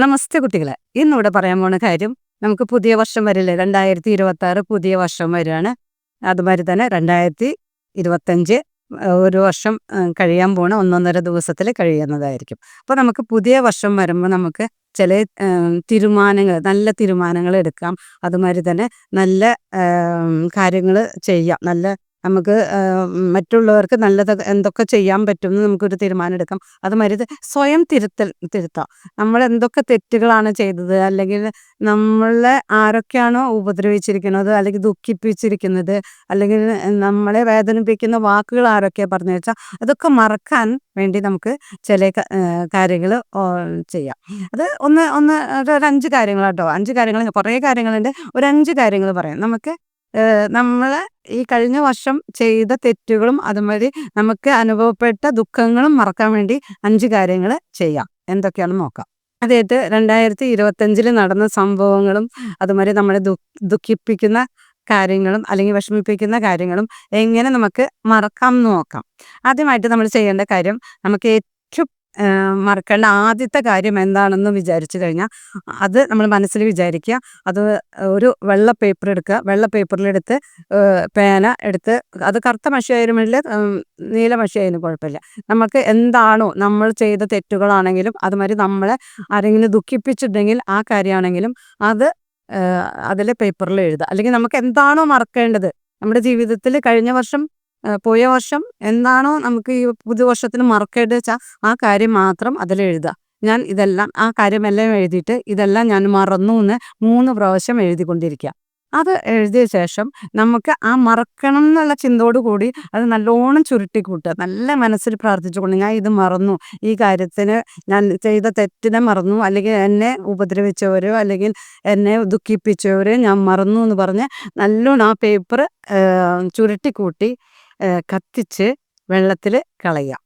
നമസ്തേ കുട്ടികളെ. ഇന്നിവിടെ പറയാൻ പോണ കാര്യം നമുക്ക് പുതിയ വർഷം വരില്ലേ? രണ്ടായിരത്തി ഇരുപത്തി ആറ് പുതിയ വർഷം വരികയാണ്. അതുമാതിരി തന്നെ രണ്ടായിരത്തി ഇരുപത്തഞ്ച് ഒരു വർഷം കഴിയാൻ പോണ ഒന്നൊന്നര ദിവസത്തിൽ കഴിയുന്നതായിരിക്കും. അപ്പോൾ നമുക്ക് പുതിയ വർഷം വരുമ്പോൾ നമുക്ക് ചില തീരുമാനങ്ങൾ നല്ല തീരുമാനങ്ങൾ എടുക്കാം. അതുമാതിരി തന്നെ നല്ല കാര്യങ്ങൾ ചെയ്യാം. നല്ല നമുക്ക് മറ്റുള്ളവർക്ക് നല്ലത് എന്തൊക്കെ ചെയ്യാൻ പറ്റും എന്ന് നമുക്കൊരു തീരുമാനം എടുക്കാം അതുമാതിരി സ്വയം തിരുത്തൽ തിരുത്താം. നമ്മൾ എന്തൊക്കെ തെറ്റുകളാണ് ചെയ്തത് അല്ലെങ്കിൽ നമ്മളെ ആരൊക്കെയാണോ ഉപദ്രവിച്ചിരിക്കുന്നത് അല്ലെങ്കിൽ ദുഃഖിപ്പിച്ചിരിക്കുന്നത് അല്ലെങ്കിൽ നമ്മളെ വേദനിപ്പിക്കുന്ന വാക്കുകൾ ആരൊക്കെയാണ് പറഞ്ഞു വെച്ചാൽ അതൊക്കെ മറക്കാൻ വേണ്ടി നമുക്ക് ചില കാര്യങ്ങൾ ചെയ്യാം. അത് ഒന്ന് ഒന്ന് ഒരു അഞ്ച് കാര്യങ്ങളാട്ടോ. അഞ്ച് കാര്യങ്ങൾ കുറേ കാര്യങ്ങളുണ്ട്. ഒരു അഞ്ച് കാര്യങ്ങൾ പറയാം. നമുക്ക് നമ്മൾ ഈ കഴിഞ്ഞ വർഷം ചെയ്ത തെറ്റുകളും അതുമാതിരി നമുക്ക് അനുഭവപ്പെട്ട ദുഃഖങ്ങളും മറക്കാൻ വേണ്ടി അഞ്ച് കാര്യങ്ങൾ ചെയ്യാം. എന്തൊക്കെയാണെന്ന് നോക്കാം. അതായത് രണ്ടായിരത്തി ഇരുപത്തഞ്ചിൽ നടന്ന സംഭവങ്ങളും അതുമാതിരി നമ്മളെ ദുഃഖിപ്പിക്കുന്ന കാര്യങ്ങളും അല്ലെങ്കിൽ വിഷമിപ്പിക്കുന്ന കാര്യങ്ങളും എങ്ങനെ നമുക്ക് മറക്കാം എന്ന് നോക്കാം. ആദ്യമായിട്ട് നമ്മൾ ചെയ്യേണ്ട കാര്യം നമുക്ക് മറക്കേണ്ട ആദ്യത്തെ കാര്യം എന്താണെന്ന് വിചാരിച്ചു കഴിഞ്ഞാൽ അത് നമ്മൾ മനസ്സിൽ വിചാരിക്കുക. അത് ഒരു വെള്ള പേപ്പർ എടുക്കുക. വെള്ള പേപ്പറിലെടുത്ത് പേന എടുത്ത് അത് കറുത്ത മഷിയായാലും ഇല്ല നീല മഷിയായാലും കുഴപ്പമില്ല. നമുക്ക് എന്താണോ നമ്മൾ ചെയ്ത തെറ്റുകളാണെങ്കിലും അതുമാതിരി നമ്മളെ ആരെങ്കിലും ദുഃഖിപ്പിച്ചിട്ടുണ്ടെങ്കിൽ ആ കാര്യമാണെങ്കിലും അത് അതിലെ പേപ്പറിൽ എഴുതുക. അല്ലെങ്കിൽ നമുക്ക് എന്താണോ മറക്കേണ്ടത്? നമ്മുടെ ജീവിതത്തിൽ കഴിഞ്ഞ വർഷം പോയ വർഷം എന്താണോ നമുക്ക് ഈ പുതുവർഷത്തിന് മറക്കേണ്ടത് വെച്ചാൽ ആ കാര്യം മാത്രം അതിൽ എഴുതുക. ഞാൻ ഇതെല്ലാം ആ കാര്യമെല്ലാം എഴുതിയിട്ട് ഇതെല്ലാം ഞാൻ മറന്നു എന്ന് മൂന്ന് പ്രാവശ്യം എഴുതിക്കൊണ്ടിരിക്കുക. അത് എഴുതിയ ശേഷം നമുക്ക് ആ മറക്കണം എന്നുള്ള ചിന്തയോട് കൂടി അത് നല്ലോണം ചുരുട്ടി കൂട്ടുക നല്ല മനസ്സിൽ പ്രാർത്ഥിച്ചുകൊണ്ട് ഞാൻ ഇത് മറന്നു. ഈ കാര്യത്തിന് ഞാൻ ചെയ്ത തെറ്റിനെ മറന്നു. അല്ലെങ്കിൽ എന്നെ ഉപദ്രവിച്ചവരോ അല്ലെങ്കിൽ എന്നെ ദുഃഖിപ്പിച്ചവരോ ഞാൻ മറന്നു എന്ന് പറഞ്ഞ് നല്ലോണം ആ പേപ്പർ ചുരുട്ടി കൂട്ടി കത്തിച്ച് വെള്ളത്തിൽ കളയുക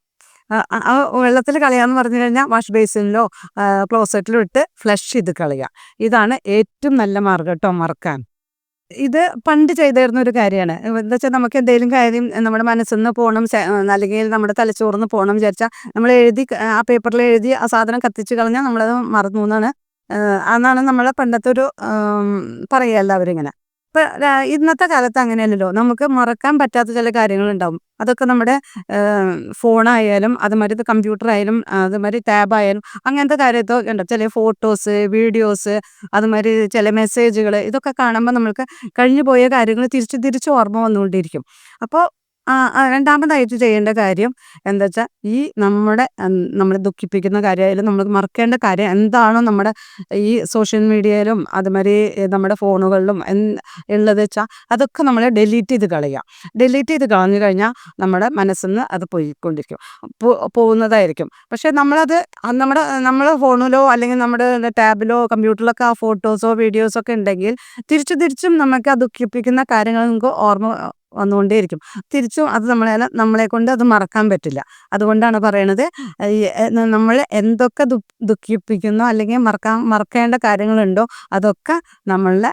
ആ വെള്ളത്തിൽ കളയാന്ന് പറഞ്ഞു കഴിഞ്ഞാൽ വാഷ് ബേസിനിലോ ക്ലോസറ്റിലോ ഇട്ട് ഫ്ലഷ് ചെയ്ത് കളയുക ഇതാണ് ഏറ്റവും നല്ല മാർഗം കേട്ടോ മറക്കാൻ. ഇത് പണ്ട് ചെയ്തിരുന്ന ഒരു കാര്യമാണ് എന്താ വെച്ചാൽ നമുക്ക് എന്തെങ്കിലും കാര്യം നമ്മുടെ മനസ്സിൽ നിന്ന് പോകണം അല്ലെങ്കിൽ നമ്മുടെ തലച്ചോറിന്ന് പോകണം വിചാരിച്ചാൽ നമ്മൾ എഴുതി ആ പേപ്പറിൽ എഴുതി ആ സാധനം കത്തിച്ച് കളഞ്ഞാൽ നമ്മളത് മറന്നു എന്നാണ് അതാണ് നമ്മളെ പണ്ടത്തെ ഒരു പറയുക എല്ലാവരും ഇങ്ങനെ. ഇപ്പം ഇന്നത്തെ കാലത്ത് അങ്ങനെയല്ലല്ലോ. നമുക്ക് മറക്കാൻ പറ്റാത്ത ചില കാര്യങ്ങളുണ്ടാവും. അതൊക്കെ നമ്മുടെ ഫോണായാലും അതുമാതിരി കമ്പ്യൂട്ടർ ആയാലും അതുമാതിരി ടാബ് ആയാലും അങ്ങനത്തെ കാര്യത്തോ ഉണ്ടാവും ചില ഫോട്ടോസ് വീഡിയോസ് അതുമാതിരി ചില മെസ്സേജുകൾ ഇതൊക്കെ കാണുമ്പോൾ നമ്മൾക്ക് കഴിഞ്ഞു പോയ കാര്യങ്ങൾ തിരിച്ച് തിരിച്ച് ഓർമ്മ വന്നുകൊണ്ടിരിക്കും. അപ്പോൾ രണ്ടാമതായിട്ട് ചെയ്യേണ്ട കാര്യം എന്താ വെച്ചാൽ ഈ നമ്മുടെ നമ്മളെ ദുഃഖിപ്പിക്കുന്ന കാര്യമായാലും നമ്മൾ മറക്കേണ്ട കാര്യം എന്താണോ നമ്മുടെ ഈ സോഷ്യൽ മീഡിയയിലും അതുമാതിരി നമ്മുടെ ഫോണുകളിലും ഉള്ളത് വെച്ചാൽ അതൊക്കെ നമ്മൾ ഡെലീറ്റ് ചെയ്ത് കളയുക ഡെലീറ്റ് ചെയ്ത് കളഞ്ഞു കഴിഞ്ഞാൽ നമ്മുടെ മനസ്സിൽ നിന്ന് അത് പോയിക്കൊണ്ടിരിക്കും. പോകുന്നതായിരിക്കും. പക്ഷേ നമ്മളത് നമ്മുടെ നമ്മുടെ ഫോണിലോ അല്ലെങ്കിൽ നമ്മുടെ ടാബിലോ കമ്പ്യൂട്ടറിലൊക്കെ ആ ഫോട്ടോസോ വീഡിയോസോ ഒക്കെ ഉണ്ടെങ്കിൽ തിരിച്ചു തിരിച്ചും നമുക്ക് ആ ദുഃഖിപ്പിക്കുന്ന കാര്യങ്ങൾ നമുക്ക് ഓർമ്മ വന്നുകൊണ്ടേയിരിക്കും. തിരിച്ചും അത് നമ്മളെ നമ്മളെ കൊണ്ട് അത് മറക്കാൻ പറ്റില്ല. അതുകൊണ്ടാണ് പറയണത് നമ്മൾ എന്തൊക്കെ ദുഃഖിപ്പിക്കുന്നോ അല്ലെങ്കിൽ മറക്കാൻ മറക്കേണ്ട കാര്യങ്ങളുണ്ടോ അതൊക്കെ നമ്മളുടെ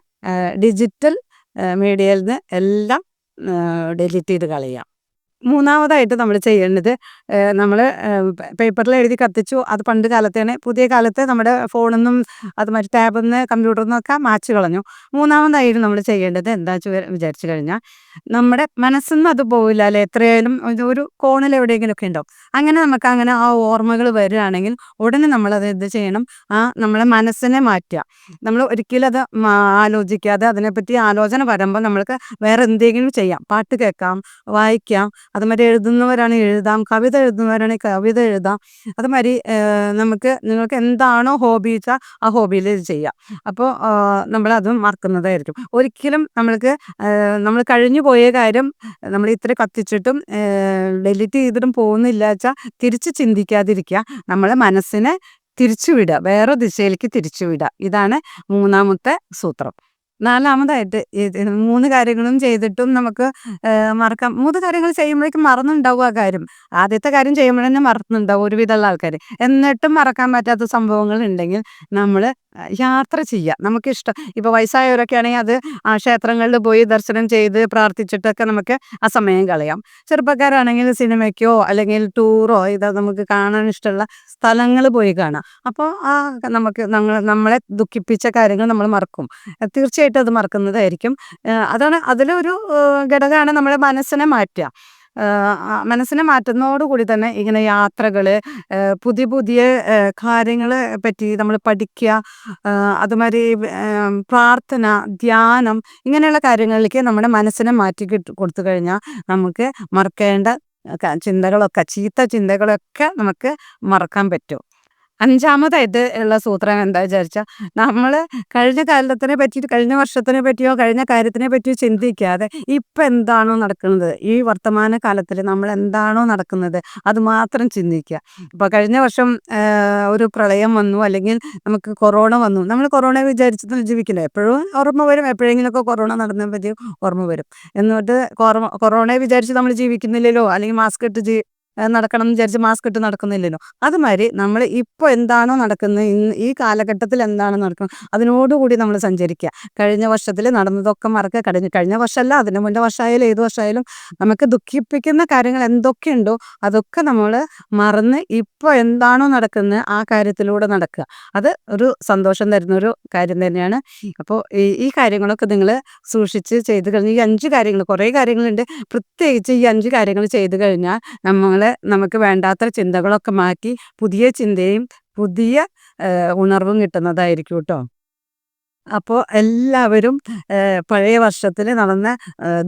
ഡിജിറ്റൽ മീഡിയയിൽ നിന്ന് എല്ലാം ഡിലീറ്റ് ചെയ്ത് കളയാം. മൂന്നാമതായിട്ട് നമ്മൾ ചെയ്യേണ്ടത് നമ്മൾ പേപ്പറിൽ എഴുതി കത്തിച്ചു. അത് പണ്ട് കാലത്തേനെ പുതിയ കാലത്ത് നമ്മുടെ ഫോണിൽ നിന്നും അത് മറ്റു ടാബിൽ നിന്ന് കമ്പ്യൂട്ടറിൽ നിന്നൊക്കെ മാച്ച് കളഞ്ഞു. മൂന്നാമതായിട്ട് നമ്മൾ ചെയ്യേണ്ടത് എന്താ വിചാരിച്ചു കഴിഞ്ഞാൽ നമ്മുടെ മനസ്സിൽ അത് പോവില്ല അല്ലെ എത്രയായാലും ഒരു കോണിൽ എവിടെയെങ്കിലുമൊക്കെ ഉണ്ടാവും. അങ്ങനെ നമുക്ക് അങ്ങനെ ആ ഓർമ്മകൾ വരികയാണെങ്കിൽ ഉടനെ നമ്മളത് എന്ത് ചെയ്യണം? ആ നമ്മളെ മനസ്സിനെ മാറ്റുക. നമ്മൾ ഒരിക്കലും അത് ആലോചിക്കാതെ അതിനെപ്പറ്റി ആലോചന വരുമ്പോൾ നമ്മൾക്ക് വേറെ എന്തെങ്കിലും ചെയ്യാം. പാട്ട് കേൾക്കാം വായിക്കാം. അതുമാതിരി എഴുതുന്നവരാണെങ്കിൽ എഴുതാം. കവിത എഴുതുന്നവരാണെങ്കിൽ കവിത എഴുതാം. അതുമാതിരി നമുക്ക് നിങ്ങൾക്ക് എന്താണോ ഹോബി വെച്ചാൽ ആ ഹോബിയിൽ ചെയ്യാം. അപ്പോൾ നമ്മളത് മറക്കുന്നതായിരിക്കും. ഒരിക്കലും നമ്മൾക്ക് നമ്മൾ കഴിഞ്ഞു പോയ കാര്യം നമ്മൾ ഇത്ര കത്തിച്ചിട്ടും ഡെലിറ്റ് ചെയ്തിട്ടും പോകുന്നില്ല വെച്ചാൽ തിരിച്ച് ചിന്തിക്കാതിരിക്കുക. നമ്മളെ മനസ്സിനെ തിരിച്ചുവിടുക. വേറെ ദിശയിലേക്ക് തിരിച്ചുവിടുക. ഇതാണ് മൂന്നാമത്തെ സൂത്രം. നാലാമതായിട്ട് മൂന്ന് കാര്യങ്ങളും ചെയ്തിട്ടും നമുക്ക് മറക്കാം. മൂന്ന് കാര്യങ്ങൾ ചെയ്യുമ്പോഴേക്കും മറന്നുണ്ടാവും ആ കാര്യം. ആദ്യത്തെ കാര്യം ചെയ്യുമ്പോൾ തന്നെ മറന്നുണ്ടാവും ഒരുവിധമുള്ള ആൾക്കാർ എന്നിട്ടും മറക്കാൻ പറ്റാത്ത സംഭവങ്ങൾ ഉണ്ടെങ്കിൽ നമ്മൾ യാത്ര ചെയ്യുക. നമുക്കിഷ്ടം. ഇപ്പോൾ വയസ്സായവരൊക്കെ ആണെങ്കിൽ അത് ആ ക്ഷേത്രങ്ങളിൽ പോയി ദർശനം ചെയ്ത് പ്രാർത്ഥിച്ചിട്ടൊക്കെ നമുക്ക് ആ സമയം കളയാം. ചെറുപ്പക്കാരാണെങ്കിൽ സിനിമയ്ക്കോ അല്ലെങ്കിൽ ടൂറോ ഇത് നമുക്ക് കാണാൻ ഇഷ്ടമുള്ള സ്ഥലങ്ങൾ പോയി കാണാം. അപ്പോൾ ആ നമുക്ക് നമ്മൾ നമ്മളെ ദുഃഖിപ്പിച്ച കാര്യങ്ങൾ നമ്മൾ മറക്കും. തീർച്ചയായിട്ടും അത് മറക്കുന്നതായിരിക്കും. അതാണ് അതിലൊരു ഘടകമാണ് നമ്മുടെ മനസ്സിനെ മാറ്റുക. മനസ്സിനെ മാറ്റുന്നതോടുകൂടി തന്നെ ഇങ്ങനെ യാത്രകൾ പുതിയ പുതിയ കാര്യങ്ങളെ പറ്റി നമ്മൾ പഠിക്കുക അതുമാതിരി പ്രാർത്ഥന ധ്യാനം ഇങ്ങനെയുള്ള കാര്യങ്ങളിലേക്ക് നമ്മുടെ മനസ്സിനെ മാറ്റി കൊടുത്തു കഴിഞ്ഞാൽ നമുക്ക് മറക്കേണ്ട ചിന്തകളൊക്കെ ചീത്ത ചിന്തകളൊക്കെ നമുക്ക് മറക്കാൻ പറ്റും. അഞ്ചാമതായിട്ട് ഉള്ള സൂത്രം എന്താ വിചാരിച്ചാൽ നമ്മൾ കഴിഞ്ഞ കാലത്തിനെ പറ്റിയിട്ട് കഴിഞ്ഞ വർഷത്തിനെ പറ്റിയോ കഴിഞ്ഞ കാര്യത്തിനെ പറ്റിയോ ചിന്തിക്കാതെ ഇപ്പം എന്താണോ നടക്കുന്നത്? ഈ വർത്തമാന കാലത്തിൽ നമ്മൾ എന്താണോ നടക്കുന്നത്? അത് മാത്രം ചിന്തിക്കുക. ഇപ്പോൾ കഴിഞ്ഞ വർഷം ഒരു പ്രളയം വന്നു അല്ലെങ്കിൽ നമുക്ക് കൊറോണ വന്നു. നമ്മൾ കൊറോണ വിചാരിച്ചിട്ട് ജീവിക്കില്ല? എപ്പോഴും ഓർമ്മ വരും. എപ്പോഴെങ്കിലുമൊക്കെ കൊറോണ നടന്നതിനെ പറ്റി ഓർമ്മ വരും. എന്നിട്ട് കൊറോണയെ വിചാരിച്ച് നമ്മൾ ജീവിക്കുന്നില്ലല്ലോ? അല്ലെങ്കിൽ മാസ്ക് ഇട്ട് നടക്കണം എന്ന് വിചാരിച്ച് മാസ്ക് ഇട്ട് നടക്കുന്നില്ലല്ലോ. അതുമാതിരി നമ്മൾ ഇപ്പോൾ എന്താണോ നടക്കുന്നത് ഇന്ന് ഈ കാലഘട്ടത്തിൽ എന്താണോ നടക്കുന്നത് അതിനോടുകൂടി നമ്മൾ സഞ്ചരിക്കുക. കഴിഞ്ഞ വർഷത്തിൽ നടന്നതൊക്കെ മറക്കുക കഴിഞ്ഞ കഴിഞ്ഞ വർഷമല്ല അതിന് മുന്നേ വർഷമായാലും ഏത് വർഷമായാലും നമുക്ക് ദുഃഖിപ്പിക്കുന്ന കാര്യങ്ങൾ എന്തൊക്കെയുണ്ടോ അതൊക്കെ നമ്മൾ മറന്ന് ഇപ്പോൾ എന്താണോ നടക്കുന്നത് ആ കാര്യത്തിലൂടെ നടക്കുക. അത് ഒരു സന്തോഷം തരുന്ന ഒരു കാര്യം തന്നെയാണ്. അപ്പോൾ ഈ ഈ കാര്യങ്ങളൊക്കെ നിങ്ങൾ സൂക്ഷിച്ച് ചെയ്ത് കഴിഞ്ഞ് ഈ അഞ്ച് കാര്യങ്ങൾ കുറേ കാര്യങ്ങളുണ്ട്. പ്രത്യേകിച്ച് ഈ അഞ്ച് കാര്യങ്ങൾ ചെയ്ത് കഴിഞ്ഞാൽ നമ്മൾ നമുക്ക് വേണ്ടാത്ത ചിന്തകളൊക്കെ മാറ്റി പുതിയ ചിന്തയും പുതിയ ഉണർവും കിട്ടുന്നതായിരിക്കും കേട്ടോ. അപ്പോൾ എല്ലാവരും പഴയ വർഷത്തിൽ നടന്ന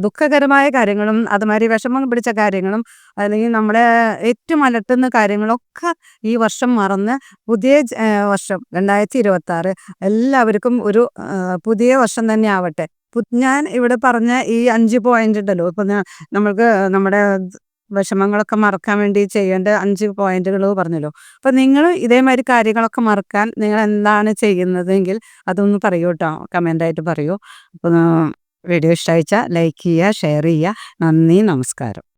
ദുഃഖകരമായ കാര്യങ്ങളും അതുമാതിരി വിഷമം പിടിച്ച കാര്യങ്ങളും അല്ലെങ്കിൽ നമ്മളെ ഏറ്റവും അലട്ടുന്ന കാര്യങ്ങളൊക്കെ ഈ വർഷം മറന്ന് പുതിയ വർഷം രണ്ടായിരത്തി ഇരുപത്തി ആറ് എല്ലാവർക്കും ഒരു പുതിയ വർഷം തന്നെ ആവട്ടെ. ഞാൻ ഇവിടെ പറഞ്ഞ ഈ അഞ്ച് പോയിന്റ് ഉണ്ടല്ലോ. ഇപ്പൊ നമ്മൾക്ക് നമ്മുടെ വിഷമങ്ങളൊക്കെ മറക്കാൻ വേണ്ടി ചെയ്യേണ്ട അഞ്ച് പോയിന്റുകൾ പറഞ്ഞല്ലോ. അപ്പൊ നിങ്ങൾ ഇതേമാതിരി കാര്യങ്ങളൊക്കെ മറക്കാൻ നിങ്ങൾ എന്താണ് ചെയ്യുന്നതെങ്കിൽ അതൊന്ന് പറയൂ കേട്ടോ കമന്റായിട്ട് പറയൂ. അപ്പോൾ വീഡിയോ ഇഷ്ടമായിച്ചാൽ ലൈക്ക് ചെയ്യുക ഷെയർ ചെയ്യുക. നന്ദി നമസ്കാരം.